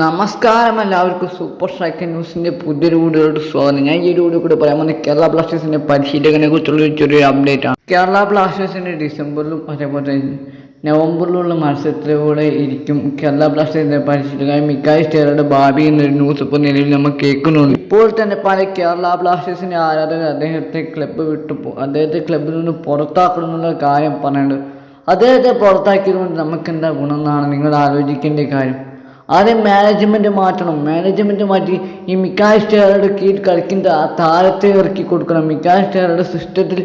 നമസ്കാരം എല്ലാവർക്കും. Super striker ന്യൂസിന്റെ പുതിയൊരു വീഡിയോയോട് സ്വാഗതം. ഞാൻ ഈ ഒരു വീഡിയോ കൂടെ പറയാൻ പോകുന്നത് കേരള ബ്ലാസ്റ്റേഴ്സിന്റെ പരിശീലകനെ കുറിച്ചുള്ള ഒരു അപ്ഡേറ്റ് ആണ്. കേരള ബ്ലാസ്റ്റേഴ്സിന്റെ ഡിസംബറിലും അതേപോലെ നവംബറിലുള്ള മത്സരത്തിലൂടെ ഇരിക്കും കേരള ബ്ലാസ്റ്റേഴ്സിന്റെ പരിശീലകൻ മിക്കായ സ്റ്റേറുടെ ഭാവി എന്നൊരു ന്യൂസ് ഇപ്പോൾ നിലവിൽ നമ്മൾ കേൾക്കുന്നുണ്ട്. ഇപ്പോൾ തന്നെ പല കേരള ബ്ലാസ്റ്റേഴ്സിന്റെ ആരാധകർ അദ്ദേഹത്തെ ക്ലബ്ബ് വിട്ടു അദ്ദേഹത്തെ ക്ലബ്ബിൽ നിന്ന് പുറത്താക്കണമെന്നുള്ള കാര്യം പറയുന്നുണ്ട് അദ്ദേഹത്തെ പുറത്താക്കിയതുകൊണ്ട് നമുക്ക് എന്താ ഗുണം എന്നാണ് നിങ്ങൾ ആലോചിക്കേണ്ട കാര്യം. ആദ്യം മാനേജ്മെന്റ് മാറ്റണം. മാനേജ്മെന്റ് മാറ്റി ഈ മിക്കായ് സ്റ്റേറുടെ കീഴിൽ കളിക്കുന്ന ആ താരത്തെ ഇറക്കി കൊടുക്കണം. മിക്കായ് സ്റ്റേറുടെ സിസ്റ്റത്തിൽ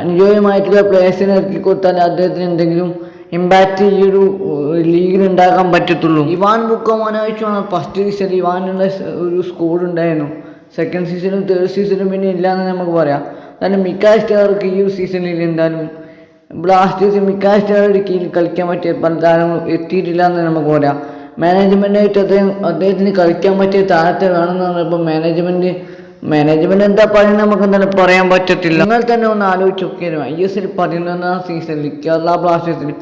അനുയോജ്യമായിട്ടുള്ള പ്ലേയേഴ്സിനെ ഇറക്കി കൊടുത്താൽ അദ്ദേഹത്തിന് എന്തെങ്കിലും ഇമ്പാക്റ്റ് ഈ ഒരു ലീഗിൽ ഉണ്ടാക്കാൻ പറ്റത്തുള്ളൂ. ഇവാൻ ബുക്കോമാനോവിച്ചാണ് ഫസ്റ്റ് സീസൺ ഇവാനുള്ള ഒരു സ്കോഡ് ഉണ്ടായിരുന്നു. സെക്കൻഡ് സീസണും തേർഡ് സീസണും പിന്നെ ഇല്ലാന്ന് നമുക്ക് പറയാം. കാരണം മിക്കായ് സ്റ്റേർക്ക് ഈ ഒരു സീസണിൽ എന്തായാലും ബ്ലാസ്റ്റേഴ്സ് മിക്കായ് സ്റ്റേറുടെ കീഴിൽ കളിക്കാൻ പറ്റിയ പല താരങ്ങളും എത്തിയിട്ടില്ല എന്ന് നമുക്ക് പറയാം. മാനേജ്മെന്റായിട്ട് അദ്ദേഹം അദ്ദേഹത്തിന് കളിക്കാൻ പറ്റിയ താരത്തെ വേണമെന്ന് പറഞ്ഞപ്പോൾ മാനേജ്മെന്റ് മാനേജ്മെന്റ് എന്താ പറയുന്നത് നമുക്ക് എന്തായാലും പറയാൻ പറ്റത്തില്ല. നിങ്ങൾ തന്നെ ഒന്ന് ആലോചിച്ച് നോക്കിയാലും ഐ എസ് എൽ പതിനൊന്നാം സീസണിൽ കേരള ബ്ലാസ്റ്റേഴ്സിൽ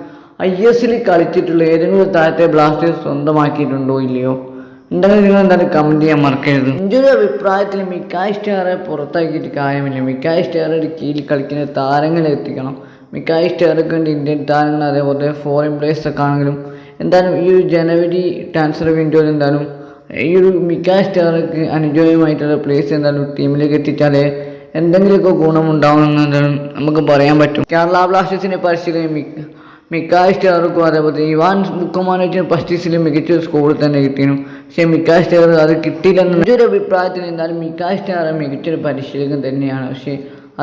ഐ എസ് എല്ലിൽ കളിച്ചിട്ടുള്ള ഏതെങ്കിലും ഒരു താരത്തെ ബ്ലാസ്റ്റേഴ്സ് സ്വന്തമാക്കിയിട്ടുണ്ടോ ഇല്ലയോ? ഉണ്ടെങ്കിൽ നിങ്ങൾ എന്തായാലും കമന്റ് ചെയ്യാൻ മറക്കരുത്. എന്റെ അഭിപ്രായത്തിൽ മിക്കായ് സ്റ്റേറെ പുറത്താക്കിയിട്ട് കാര്യമില്ല. മിക്കായ് സ്റ്റാറുടെ കീഴിൽ കളിക്കുന്ന താരങ്ങളെ എത്തിക്കണം. മിക്കായ് സ്റ്റാറൊക്കെ ഇന്ത്യൻ താരങ്ങൾ അതേപോലെ ഫോറിൻ പ്ലേയേഴ്സൊക്കെ ആണെങ്കിലും എന്തായാലും ഈ ഒരു ജനുവരി ട്രാൻസ്ഫർ വിൻഡോയിൽ എന്തായാലും ഈ ഒരു മിക്കായ് സ്റ്റാർക്ക് അനുയോജ്യമായിട്ടുള്ള പ്ലേസ് എന്തായാലും ടീമിലേക്ക് എത്തിച്ചാലേ എന്തെങ്കിലുമൊക്കെ ഗുണമുണ്ടാവുമെന്ന് എന്തായാലും നമുക്ക് പറയാൻ പറ്റും. കേരള ബ്ലാസ്റ്റേഴ്സിനെ പരിശീലനം മിക്ക മിക്കായ് സ്റ്റാർക്കും അതേപോലെ ഇവാൻ മുക്കമാനോച്ചിന് ഫസ്റ്റ് സീസണിൽ മികച്ച സ്കോർ തന്നെ കിട്ടിയിരുന്നു. പക്ഷേ മിക്കായ് സ്റ്റാർ അത് കിട്ടിയില്ലെന്ന് എന്റെ ഒരു അഭിപ്രായത്തിൽ എന്തായാലും മിക്കായ് സ്റ്റാർ മികച്ചൊരു പരിശീലകൻ തന്നെയാണ്. പക്ഷേ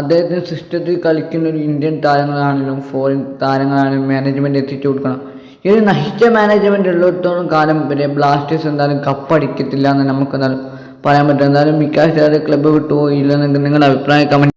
അദ്ദേഹത്തിന് സിസ്റ്റത്തിൽ കളിക്കുന്ന ഒരു ഇന്ത്യൻ താരങ്ങളാണെങ്കിലും ഫോറിൻ താരങ്ങളാണെങ്കിലും മാനേജ്മെന്റ് എത്തിച്ചു കൊടുക്കണം. ഒരു നശിച്ച മാനേജ്മെന്റ് ഉള്ളിടത്തോളം കാലം വരെ ബ്ലാസ്റ്റേഴ്സ് എന്തായാലും കപ്പടിക്കത്തില്ല എന്ന് നമുക്ക് എന്തായാലും പറയാൻ പറ്റും. എന്തായാലും മിക്കായ് ക്ലബ്ബ് ക്ലബ്ബ് വിട്ടുപോയില്ലെന്നെങ്കിൽ നിങ്ങളുടെ അഭിപ്രായം കമന്റ്